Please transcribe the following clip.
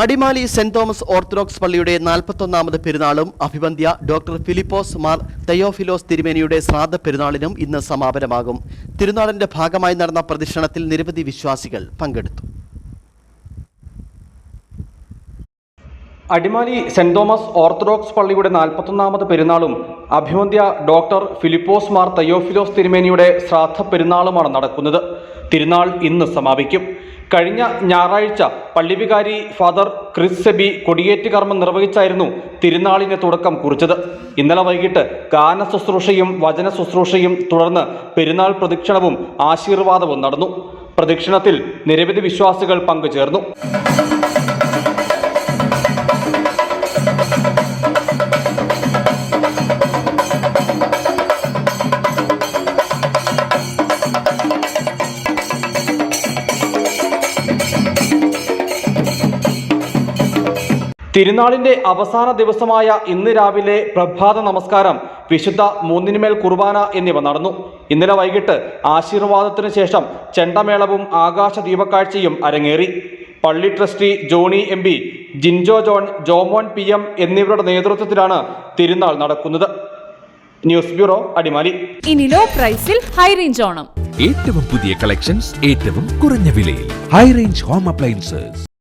Adimali saint Thomas orthodox പള്ളിയുടെ നാൽപ്പത്തൊന്നാമത് പെരുന്നാളും അഭിവന്ധ്യ ഡോക്ടർ ഫിലിപ്പോസ് മാർ തയോഫിലോസ് തിരുമേനിയുടെ ശ്രാദ്ധ പെരുന്നാളിനും ഇന്ന് സമാപനമാകും. തിരുനാളിന്റെ ഭാഗമായി നടന്ന പ്രദക്ഷിണത്തിൽ നിരവധി വിശ്വാസികൾ പങ്കെടുത്തു. അടിമാലി സെന്റ് തോമസ് ഓർത്തഡോക്സ് പള്ളിയുടെ നാൽപ്പത്തൊന്നാമത് പെരുന്നാളും അഭിവന്ധ്യ ഡോക്ടർ ഫിലിപ്പോസ് മാർ തയോഫിലോസ് തിരുമേനിയുടെ ശ്രാദ്ധ പെരുന്നാളുമാണ് നടക്കുന്നത്. തിരുനാൾ ഇന്ന് സമാപിക്കും. കഴിഞ്ഞ ഞായറാഴ്ച പള്ളിവികാരി ഫാദർ ക്രിസ് സെബി കൊടിയേറ്റ് കർമ്മം നിർവഹിച്ചായിരുന്നു തിരുനാളിന് തുടക്കം കുറിച്ചത്. ഇന്നലെ വൈകിട്ട് ഗാന ശുശ്രൂഷയും വചന ശുശ്രൂഷയും തുടർന്ന് പെരുന്നാൾ പ്രദക്ഷിണവും ആശീർവാദവും നടന്നു. പ്രദക്ഷിണത്തിൽ നിരവധി വിശ്വാസികൾ പങ്കുചേർന്നു. തിരുനാളിന്റെ അവസാന ദിവസമായ ഇന്ന് രാവിലെ പ്രഭാത നമസ്കാരം വിശുദ്ധ മൂന്നിനുമേൽ കുർബാന എന്നിവ നടന്നു. ഇന്നലെ വൈകിട്ട് ആശീർവാദത്തിന് ശേഷം ചെണ്ടമേളവും ആകാശ ദീപക്കാഴ്ചയും അരങ്ങേറി. പള്ളി trustee Johnny M P Jinjo John Jomon P M എന്നിവരുടെ നേതൃത്വത്തിലാണ് തിരുനാൾ നടക്കുന്നത്. News bureau Adimali. ഇനി ലോ പ്രൈസിൽ ഹൈ റേഞ്ച് ഓണം. ഏറ്റവും പുതിയ കളക്ഷൻസ് ഏറ്റവും കുറഞ്ഞ വിലയിൽ. High range home appliances